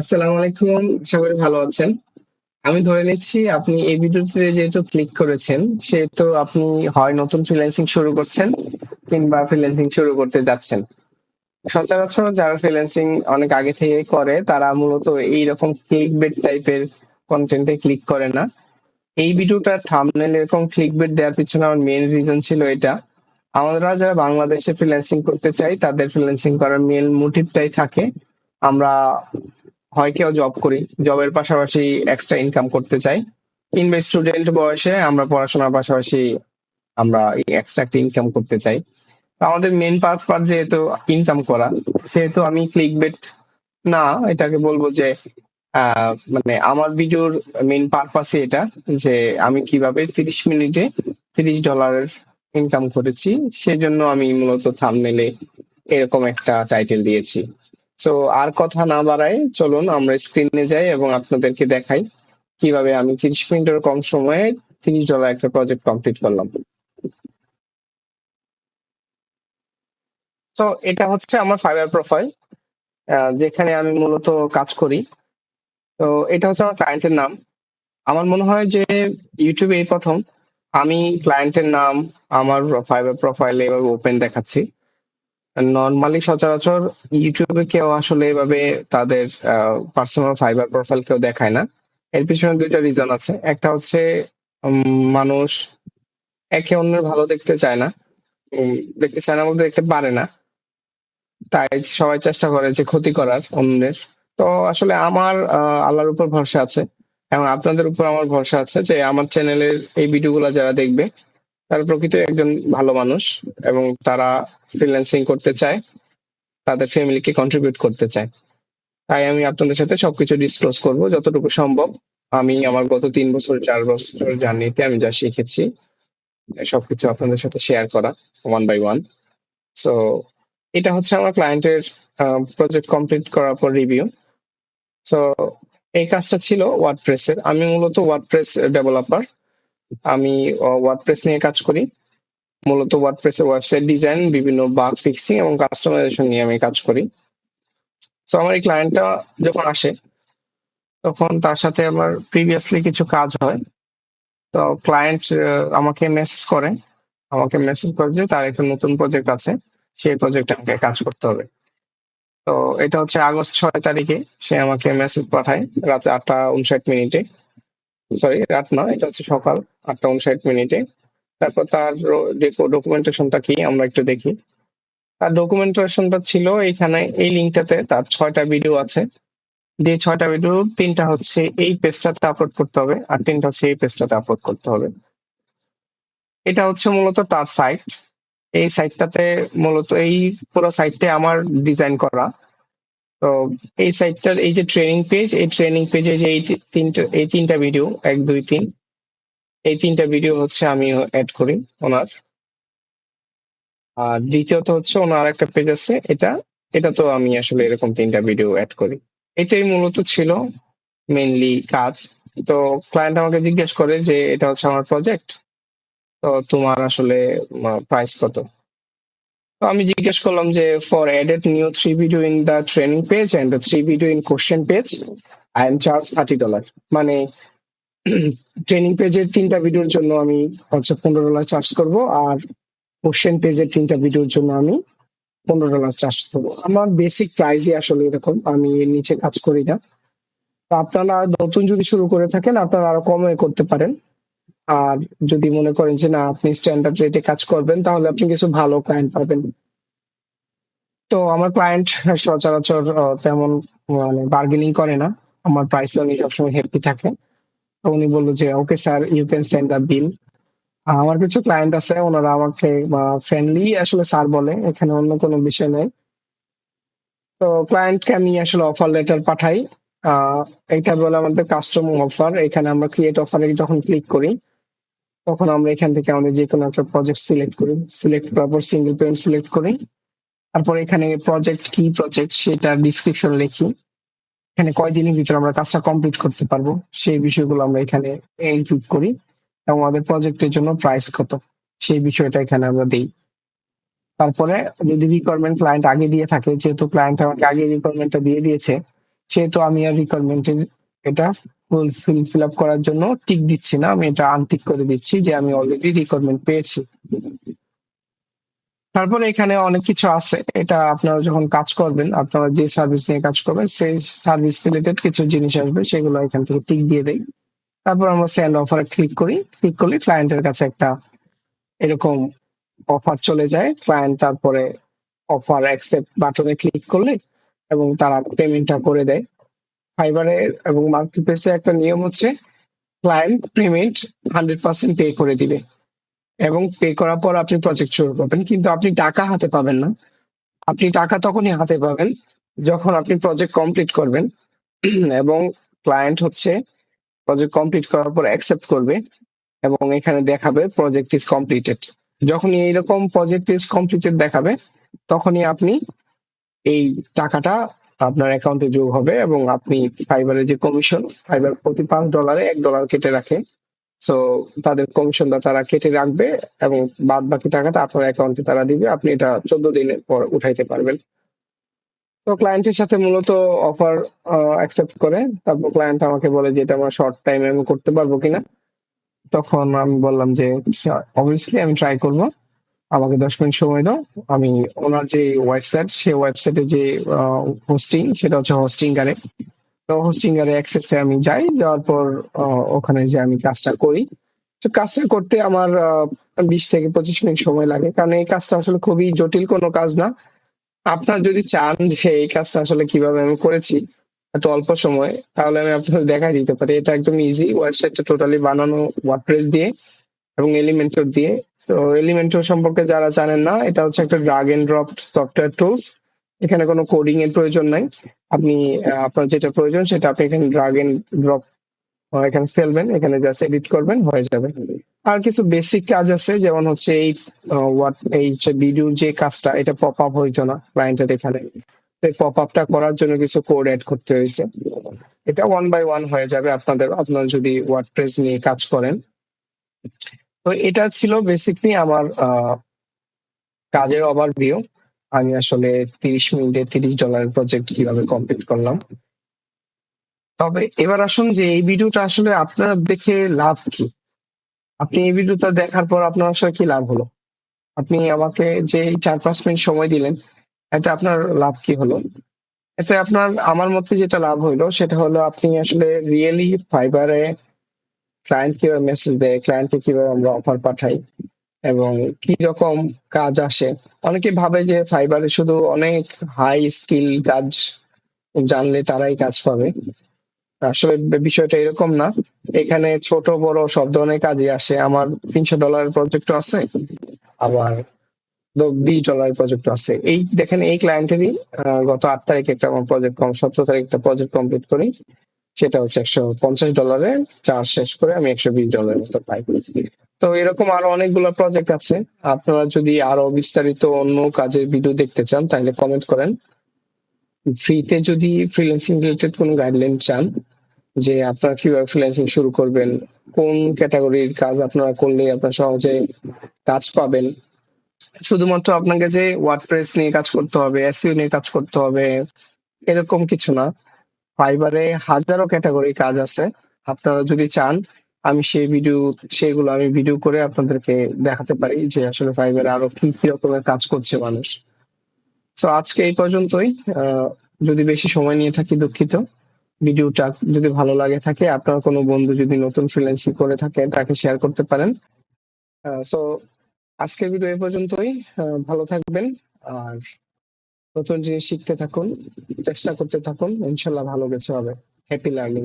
আসসালামু আলাইকুম, আশা করি ভালো আছেন। আমি ধরে নিচ্ছি আপনি এই ভিডিওতে যেহেতু ক্লিক করেছেন, সেহেতু আপনি হয় নতুন ফ্রিল্যান্সিং শুরু করছেন কিংবা ফ্রিল্যান্সিং শুরু করতে যাচ্ছেন। সচরাচর যারা ফ্রিল্যান্সিং অনেক আগে থেকে করে, তারা মূলত এইরকম ক্লিক বেট টাইপের কন্টেন্টে ক্লিক করে না। এই ভিডিওটার থাম্বনেল এরকম ক্লিক বেট দেওয়ার পিছনে আমার মেন রিজন ছিল এটা। আমরা যারা বাংলাদেশে ফ্রিল্যান্সিং করতে চাই, তাদের ফ্রিল্যান্সিং করার মেন মোটিভটাই থাকে। আমরা হয় কেউ জব করি জবের পাশাপাশি এক্সট্রা ইনকাম করতে চাই। কিংবা স্টুডেন্ট বয়সে আমরা পড়াশোনার পাশাপাশি আমরা এক্সট্রা একটা ইনকাম করতে চাই। আমাদের মেন পাথ পার যেহেতু ইনকাম করা, সেহেতু আমি ক্লিক বেট না, এটাকে বলব যে মানে আমার ভিডিওর মেন পারপাসে এটা, যে আমি কীভাবে তিরিশ মিনিটে তিরিশ ডলারের ইনকাম করেছি, সেজন্য আমি মূলত থামনেলে এরকম একটা টাইটেল দিয়েছি। তো আর কথা না বাড়াই, চলুন আমরা স্ক্রিনে যাই এবং আপনাদেরকে দেখাই কীভাবে আমি তিরিশ মিনিটের কম সময়ে তিরিশ ডলার একটা প্রজেক্ট কমপ্লিট করলাম। তো এটা হচ্ছে আমার ফাইবার প্রোফাইল যেখানে আমি মূলত কাজ করি। তো, এটা হচ্ছে আমার ক্লায়েন্টের নাম। আমার মনে হয় যে ইউটিউবে এই প্রথম। আমি ক্লায়েন্টের নাম, আমার ফাইবার প্রোফাইলে এভাবে ওপেন দেখাচ্ছি। নর্মালি সচরাচর ইউটিউবে কেউ আসলে এভাবে তাদের পার্সোনাল ফাইবার প্রোফাইল কেউ দেখায় না। এর পিছনে দুইটা রিজন আছে। একটা হচ্ছে মানুষ একে অন্যের ভালো দেখতে চায় না। দেখতে চায় না বলতে দেখতে পারে না। তাই সবাই চেষ্টা করে যে ক্ষতি করার অন্যের তো আসলে আমার আল্লাহর উপর ভরসা আছে। এবং আপনাদের উপর আমার ভরসা আছে যে আমার চ্যানেলের এই ভিডিওগুলো যারা দেখবে তারা প্রকৃত একজন ভালো মানুষ এবং তারা ফ্রিল্যান্সিং করতে চায়, তাদের ফ্যামিলিকে কন্ট্রিবিউট করতে চায়। তাই আমি আপনাদের সাথে সবকিছু ডিসক্লোজ করব, যতটুকু সম্ভব। আমি আমার গত তিন বছর, চার বছর জার্নিতে আমি যা শিখেছি সবকিছু আপনাদের সাথে শেয়ার করা ওয়ান বাই ওয়ান সো এটা হচ্ছে আমার ক্লায়েন্টের প্রজেক্ট কমপ্লিট করার পর রিভিউ সো এই কাজটা ছিল ওয়ার্ডপ্রেসের আমি মূলত ওয়ার্ডপ্রেস ডেভেলপার আমি ওয়ার্ডপ্রেস নিয়ে কাজ করি। মূলত ওয়ার্ডপ্রেসের ওয়েবসাইট ডিজাইন বিভিন্ন বাগ ফিক্সিং এবং কাস্টমাইজেশন নিয়ে আমি কাজ করি। তো আমার এই ক্লায়েন্টটা যখন আসে, তখন তার সাথে আমার প্রিভিয়াসলি কিছু কাজ হয়। তো ক্লায়েন্ট আমাকে মেসেজ করে। আমাকে মেসেজ করে যে তার একটা নতুন প্রজেক্ট আছে, সেই প্রজেক্টে আমাকে কাজ করতে হবে। তো এটা হচ্ছে আগস্ট ছয় তারিখে সে আমাকে মেসেজ পাঠায়, রাতে আটটা উনষাট মিনিটে। সরি রাত না এটা হচ্ছে সকাল আটটা উনষাট মিনিটে। তারপর তার ডকুমেন্টেশনটা কি আমরা একটু দেখি। তার ডকুমেন্টেশনটা ছিল এখানে এই লিঙ্কটাতে তার ছয়টা ভিডিও আছে। যে ছয়টা ভিডিও তিনটা হচ্ছে এই পেজটাতে আপলোড করতে হবে, আর তিনটা হচ্ছে এই পেজটাতে আপলোড করতে হবে। এটা হচ্ছে মূলত তার সাইট এই সাইটটাতে মূলত, এই পুরো সাইটটা আমার ডিজাইন করা। তো এই সাইটটার এই যে ট্রেনিং পেজ এই ট্রেনিং পেজে যে এই তিনটা এই তিনটা ভিডিও এক, দুই, তিন, এই তিনটা ভিডিও হচ্ছে আমি অ্যাড করি ওনার। আর দ্বিতীয়ত হচ্ছে ওনার একটা পেজ আছে, এটা এটা তো আমি আসলে এরকম তিনটা ভিডিও অ্যাড করি। এটাই মূলত ছিল মেইনলি কাজ। তো ক্লায়েন্ট আমাকে জিজ্ঞেস করে যে, এটা হচ্ছে আমার প্রজেক্ট তো তোমার আসলে প্রাইস কত? তো আমি জিজ্ঞেস করলাম যে for added new three video in the training page and three video in question page I am charge thirty dollar মানে ট্রেনিং পেজের তিনটা ভিডিওর জন্য আমি হচ্ছে পনেরো ডলার চার্জ করব আর কোশ্চেন পেজের তিনটা ভিডিওর জন্য আমি পনেরো ডলার চার্জ করব। আমার বেসিক প্রাইসই আসলে এরকম, আমি এর নিচে কাজ করি না। আপনারা নতুন যদি শুরু করে থাকেন, আপনারা আরও কমে করতে পারেন। আর যদি মনে করেন যে, না, আপনি স্ট্যান্ডার্ড রেটে কাজ করবেন, তাহলে আপনি কিছু ভালো ক্লায়েন্ট পাবেন। তো আমার ক্লায়েন্ট সচরাচর তেমন মানে বার্গেনিং করে না। আমার প্রাইস উনি সবসময় হ্যাপি থাকে। তো উনি বলল যে okay sir you can send the bill আমার কিছু ক্লায়েন্ট আছে, ওনারা আমাকে ফ্রেন্ডলি আসলে স্যার বলে, এখানে অন্য কোনো বিষয় নেই। তো ক্লায়েন্টকে আমি আসলে অফার লেটার পাঠাই। এটা বলে আমাদের কাস্টম অফার এখানে আমরা ক্রিয়েট অফারে যখন ক্লিক করি তখন আমরা এখান থেকে আমাদের যে কোনো একটা প্রজেক্ট সিলেক্ট করি সিলেক্ট করার পর সিঙ্গেল পেমেন্ট সিলেক্ট করি। তারপর এখানে প্রজেক্ট কি প্রজেক্ট সেটা ডিসক্রিপশন লিখি। এখানে কয়দিনের ভিতরে আমরা কাজটা কমপ্লিট করতে পারব, সেই বিষয়গুলো আমরা এখানে ইনক্লুড করি। এবং আমাদের প্রজেক্টের জন্য প্রাইস কত, সেই বিষয়টা এখানে আমরা দিই। তারপরে যদি রিকোয়ারমেন্ট ক্লায়েন্ট আগে দিয়ে থাকে, যেহেতু ক্লায়েন্ট আমাকে আগে রিকোয়ারমেন্টটা দিয়ে দিয়েছে, সেহেতু আমি আর রিকোয়ারমেন্টের এটা ফুল আপ করার জন্য টিক দিচ্ছি না। আমি এটা আনটিক করে দিচ্ছি যে আমি অলরেডি রিকোয়ারমেন্ট পেয়েছি। তারপরে এখানে অনেক কিছু আছে। এটা আপনারা যখন কাজ করবেন, আপনারা যে সার্ভিস নিয়ে কাজ করবেন, সেই সার্ভিস রিলেটেড কিছু জিনিস আসবে, সেগুলো এখান থেকে টিক দিয়ে দেয় তারপর আমরা সেন্ড অফারে ক্লিক করি। ক্লিক করলে ক্লায়েন্টের কাছে একটা এরকম অফার চলে যায়। ক্লায়েন্ট তারপরে অফার অ্যাকসেপ্ট বাটনে ক্লিক করলে এবং তারা পেমেন্টটা করে দেয়। ফাইবারের এবং মার্কেটপ্লেসে একটা নিয়ম হচ্ছে client payment hundred percent pay করে দিবে। এবং পে করার পর আপনি প্রজেক্ট শুরু করবেন, কিন্তু আপনি টাকা হাতে পাবেন না। আপনি টাকা তখনই হাতে পাবেন যখন আপনি প্রজেক্ট কমপ্লিট করবেন। এবং ক্লায়েন্ট হচ্ছে প্রজেক্ট কমপ্লিট করার পর অ্যাকসেপ্ট করবে এবং এখানে দেখাবে প্রজেক্ট ইজ কমপ্লিটেড। যখনই এইরকম প্রজেক্ট ইজ কমপ্লিটেড দেখাবে, তখনই আপনি এই টাকাটা আপনার অ্যাকাউন্টে যোগ হবে এবং আপনি ফাইবারের যে কমিশন ফাইবার প্রতি পাঁচ ডলারে এক ডলার কেটে রাখে সো তাদের কমিশনটা তারা কেটে রাখবে এবং বাদ বাকি টাকাটা আপনার অ্যাকাউন্টে তারা দিবে। আপনি এটা চোদ্দ দিনের পর উঠাইতে পারবেন। তো ক্লায়েন্টের সাথে মূলত অফার অ্যাকসেপ্ট করে। তারপর ক্লায়েন্ট আমাকে বলে যে, এটা আমার শর্ট টাইমে আমি করতে পারব কিনা? তখন আমি বললাম যে অবভিয়াসলি আমি ট্রাই করব। আমাকে দশ মিনিট সময় দাও। আমি ওনার যে ওয়েবসাইট সেই ওয়েবসাইটে যে হোস্টিং সেটা হচ্ছে হোস্টিং গারে। তো হোস্টিং গারে অ্যাক্সেসে আমি যাই, যাওয়ার পর ওখানে যে আমি কাজটা করি। তো কাজটা করতে আমার বিশ থেকে পঁচিশ মিনিট সময় লাগে। কারণ এই কাজটা আসলে খুবই জটিল কোনো কাজ না। আপনার যদি চান যে এই কাজটা আসলে কীভাবে আমি করেছি এত অল্প সময়, তাহলে আমি আপনাদের দেখাই দিতে পারি। এটা একদম ইজি ওয়েবসাইটটা টোটালি বানানো ওয়ার্ডপ্রেস দিয়ে। এবং এলিমেন্টর দিয়ে। সো এলিমেন্টর সম্পর্কে যারা জানেন না, এটা হচ্ছে একটা drag and drop software tools এখানে কোনো কোডিং এর প্রয়োজন নাই। আপনি আপনার যেটা প্রয়োজন সেটা আপনি এখানে ড্রাগ এন্ড ড্রপ এখানে ফেলবেন, এখানে জাস্ট এডিট করবেন, হয়ে যাবে। আর কিছু বেসিক কাজ আছে, যেমন হচ্ছে এই হোয়াট এই ভিডিওর যে কাজটা, এটা পপ আপ হইতো না ক্লায়েন্টের এখানে। পপ আপটা করার জন্য কিছু কোড অ্যাড করতে হয়েছে। এটা ওয়ান বাই ওয়ান হয়ে যাবে আপনাদের। আপনারা যদি ওয়ার্ডপ্রেস নিয়ে কাজ করেন তো এটা ছিল বেসিকলি আমার কাজের ওভারভিউ আমি আসলে তিরিশ মিনিটে তিরিশ ডলারের প্রজেক্ট কীভাবে কমপ্লিট করলাম। তবে এবার আসুন যে এই ভিডিওটা আসলে আপনার দেখে লাভ কি। আপনি এই ভিডিওটা দেখার পর আপনার আসলে কি লাভ হলো? আপনি আমাকে যে চার পাঁচ মিনিট সময় দিলেন, এতে আপনার লাভ কি হলো? এতে আপনার, আমার মতে যেটা লাভ হইল সেটা হলো আপনি আসলে রিয়েলি ফাইবারে ক্লায়েন্ট কীভাবে মেসেজ দেয় ক্লায়েন্টকে কীভাবে আমরা অফার পাঠাই এবং কি রকম কাজ আসে। অনেকে ভাবে যে ফাইবারে শুধু অনেক হাই স্কিল কাজ জানলে তারাই কাজ পাবে। আসলে বিষয়টা এরকম না। এখানে ছোট, বড় সব ধরনের কাজই আসে। আমার তিনশো ডলারের প্রজেক্ট আছে, আবার বিশ ডলারের প্রজেক্ট আছে। এই দেখেন, এই ক্লায়েন্টেরই গত আট তারিখে একটা আমার প্রজেক্ট সতেরো তারিখ একটা প্রজেক্ট কমপ্লিট করি। সেটা হচ্ছে একশো পঞ্চাশ ডলারে চার্জ শেষ করে আমি একশো বিশ ডলারের মতো পাই তো এরকম আরও অনেকগুলো প্রজেক্ট আছে। আপনারা যদি আরও বিস্তারিত অন্য কাজের ভিডিও দেখতে চান, তাহলে কমেন্ট করেন। ফ্রিতে যদি ফ্রিল্যান্সিং রিলেটেড কোনো গাইডলাইন চান, যে আপনারা কীভাবে ফ্রিল্যান্সিং শুরু করবেন, কোন ক্যাটাগরির কাজ আপনারা করলে আপনারা সহজে কাজ পাবেন, শুধুমাত্র আপনাকে যে ওয়ার্ডপ্রেস নিয়ে কাজ করতে হবে এসইও নিয়ে কাজ করতে হবে, এরকম কিছু না। ফাইবারে হাজারো ক্যাটাগরি কাজ আছে। আপনারা যদি চান, আমি সেই ভিডিও সেগুলো আমি ভিডিও করে আপনাদেরকে দেখাতে পারি যে আসলে ফাইবারে আরও কি কি রকমের কাজ করছে মানুষ। তো আজকে এই পর্যন্তই। যদি বেশি সময় নিয়ে থাকি দুঃখিত। ভিডিওটা যদি ভালো লাগে থাকে, আপনার কোনো বন্ধু যদি নতুন ফ্রিল্যান্সিং করে থাকে, তাকে শেয়ার করতে পারেন। সো আজকের ভিডিও এই পর্যন্তই। ভালো থাকবেন। আর নতুন জিনিস শিখতে থাকুন চেষ্টা করতে থাকুন ইনশাল্লাহ ভালো কিছু হবে। Happy learning